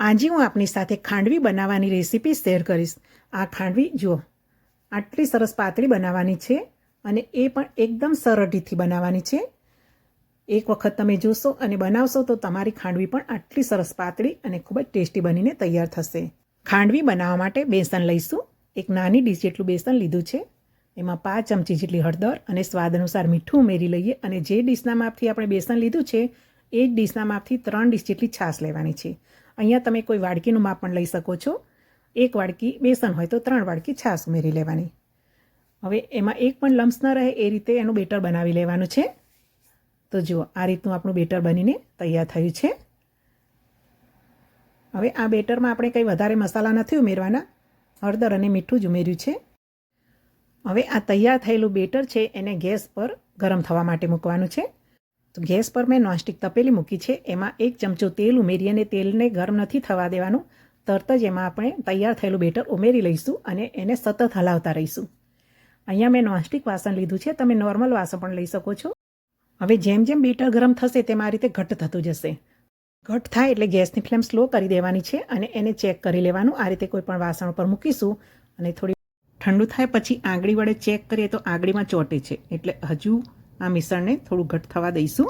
આજે હું આપની સાથે ખાંડવી બનાવવાની રેસીપી શેર કરીશ. આ ખાંડવી જુઓ, આટલી સરસ પાતળી બનાવવાની છે અને એ પણ એકદમ સરળથી બનાવવાની છે. એક વખત તમે જોશો અને બનાવશો તો તમારી ખાંડવી પણ આટલી સરસ પાતળી અને ખૂબ જ ટેસ્ટી બનીને તૈયાર થશે. ખાંડવી બનાવવા માટે બેસન લઈશું. એક નાની ડીશ જેટલું બેસન લીધું છે. એમાં પાંચ ચમચી જેટલી હળદર અને સ્વાદ અનુસાર મીઠું ઉમેરી લઈએ અને જે ડીશના માપથી આપણે બેસન લીધું છે, એ જ ડીશના માપથી ત્રણ ડીશ જેટલી છાશ લેવાની છે. અહીંયા તમે કોઈ વાડકીનું માપ પણ લઈ શકો છો. એક વાડકી બેસન હોય તો ત્રણ વાડકી છાશ ઉમેરી લેવાની. હવે એમાં એક પણ લમ્સ ન રહે એ રીતે એનું બેટર બનાવી લેવાનું છે. તો જુઓ, આ રીતનું આપણું બેટર બનીને તૈયાર થયું છે. હવે આ બેટરમાં આપણે કંઈ વધારે મસાલા નથી ઉમેરવાના. હળદર અને મીઠું જ ઉમેર્યું છે. હવે આ તૈયાર થયેલું બેટર છે એને ગેસ પર ગરમ થવા માટે મૂકવાનું છે. તો ગેસ પર મેં નોનસ્ટિક તપેલી મૂકી છે. એમાં એક ચમચો તેલ ઉમેરી અને તેલને ગરમ નથી થવા દેવાનું. તરત જ એમાં આપણે તૈયાર થયેલું બેટર ઉમેરી લઈશું અને એને સતત હલાવતા રહીશું. અહીંયા મેં નોનસ્ટિક વાસણ લીધું છે. તમે નોર્મલ વાસણ પણ લઈ શકો છો. હવે જેમ જેમ બેટર ગરમ થશે તેમ આ રીતે ઘટ થતું જશે. ઘટ થાય એટલે ગેસની ફ્લેમ સ્લો કરી દેવાની છે અને એને ચેક કરી લેવાનું. આ રીતે કોઈ પણ વાસણ પર મૂકીશું અને થોડી ઠંડુ થાય પછી આંગળી વડે ચેક કરીએ તો આંગળીમાં ચોટે છે. એટલે હજુ આ મિશ્રણને થોડું ઘટ થવા દઈશું.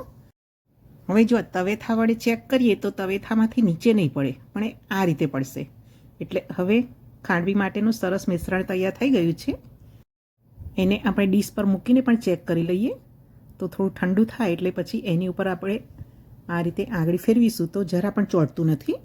હવે જો તવેથા વડે ચેક કરીએ તો તવેથામાંથી નીચે નહીં પડે, પણ આ રીતે પડશે. એટલે હવે ખાંડવી માટેનું સરસ મિશ્રણ તૈયાર થઈ ગયું છે. એને આપણે ડીશ પર મૂકીને પણ ચેક કરી લઈએ. તો થોડું ઠંડુ થાય એટલે પછી એની ઉપર આપણે આ રીતે આંગળી ફેરવીશું તો જરા પણ ચોંટતું નથી.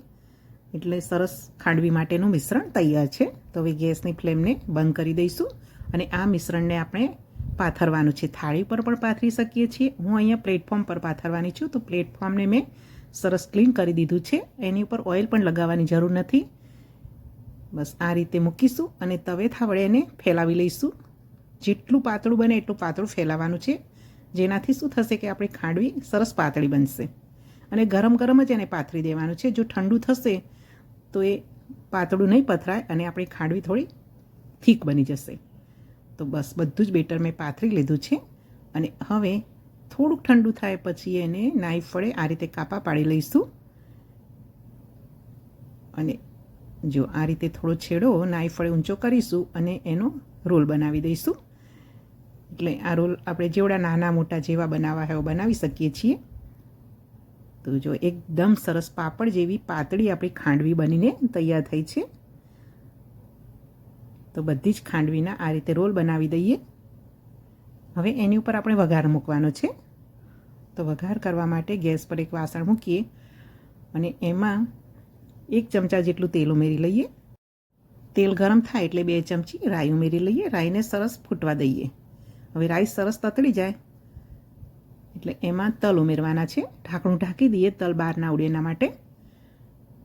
એટલે સરસ ખાંડવી માટેનું મિશ્રણ તૈયાર છે. તો હવે ગેસની ફ્લેમને બંધ કરી દઈશું અને આ મિશ્રણને આપણે પાથરવાનું છે. થાળી પર પણ પાથરી શકીએ છીએ. હું અહીંયા પ્લેટફોર્મ પર પાથરવાની છું. તો પ્લેટફોર્મને મેં સરસ ક્લીન કરી દીધું છે. એની ઉપર ઓઇલ પણ લગાવવાની જરૂર નથી. બસ આ રીતે મૂકીશું અને તવેથા વડે એને ફેલાવી લઈશું. જેટલું પાતળું બને એટલું પાતળું ફેલાવાનું છે. જેનાથી શું થશે કે આપણી ખાંડવી સરસ પાતળી બનશે. અને ગરમ ગરમ જ એને પાથરી દેવાનું છે. જો ઠંડુ થશે, તો એ પાતળું નહીં પથરાય અને આપણી ખાંડવી થોડી થીક બની જશે. તો બસ બધું જ બેટર મેં પાથરી લીધું છે. અને હવે થોડુંક ઠંડુ થાય પછી એને નાઈફ વડે આ રીતે કાપા પાડી લઈશું. અને જો આ રીતે થોડો છેડો નાઈફ વડે ઊંચો કરીશું અને એનો રોલ બનાવી દઈશું. એટલે આ રોલ આપણે જેવડા નાના મોટા જેવા બનાવવા હોય બનાવી શકીએ છીએ. તો જો એકદમ સરસ પાપડ જેવી પાતળી આપણી ખાંડવી બનીને તૈયાર થઈ છે. તો બધી જ ખાંડવીના આ રીતે રોલ બનાવી દઈએ. હવે એની ઉપર આપણે વઘાર મૂકવાનો છે. તો વઘાર કરવા માટે ગેસ પર એક વાસણ મૂકીએ અને એમાં એક ચમચા જેટલું તેલ ઉમેરી લઈએ. તેલ ગરમ થાય એટલે બે ચમચી રાઈ ઉમેરી લઈએ. રાઈને સરસ ફૂટવા દઈએ. હવે રાઈ સરસ તતળી જાય. એટલે એમાં તલ ઉમેરવાના છે. ઢાંકણું ઢાંકી દઈએ તલ બહાર ના ઉડે એના માટે.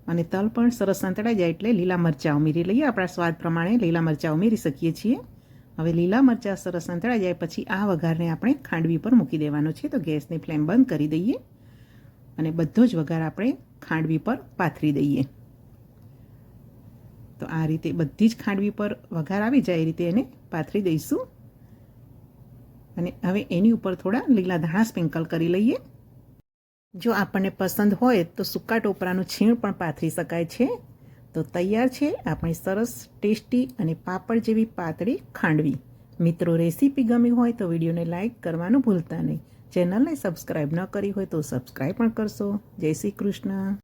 અને તલ પણ સરસ સંતળાઈ જાય એટલે લીલા મરચાં ઉમેરી લઈએ. આપણા સ્વાદ પ્રમાણે લીલા મરચાં ઉમેરી શકીએ છીએ. હવે લીલા મરચાં સરસ સંતળાઈ જાય પછી આ વઘારને આપણે ખાંડવી પર મૂકી દેવાનો છે. તો ગેસની ફ્લેમ બંધ કરી દઈએ અને બધો જ વઘાર આપણે ખાંડવી પર પાથરી દઈએ. તો આ રીતે બધી જ ખાંડવી પર વઘાર આવી જાય એ રીતે એને પાથરી દઈશું. અને હવે એની ઉપર થોડા લીલા ધાણા સ્પ્રિંકલ કરી લઈએ. જો આપણને પસંદ હોય તો સૂકા ટોપરાનું છીણ પણ પાથરી શકાય છે. તો તૈયાર છે આપણી સરસ, ટેસ્ટી અને પાપડ જેવી પાતળી ખાંડવી. મિત્રો, રેસીપી ગમી હોય તો વિડીયોને લાઇક કરવાનું ભૂલતા નહીં. ચેનલને સબસ્ક્રાઈબ ન કરી હોય તો સબસ્ક્રાઈબ પણ કરશો. જય શ્રી કૃષ્ણ.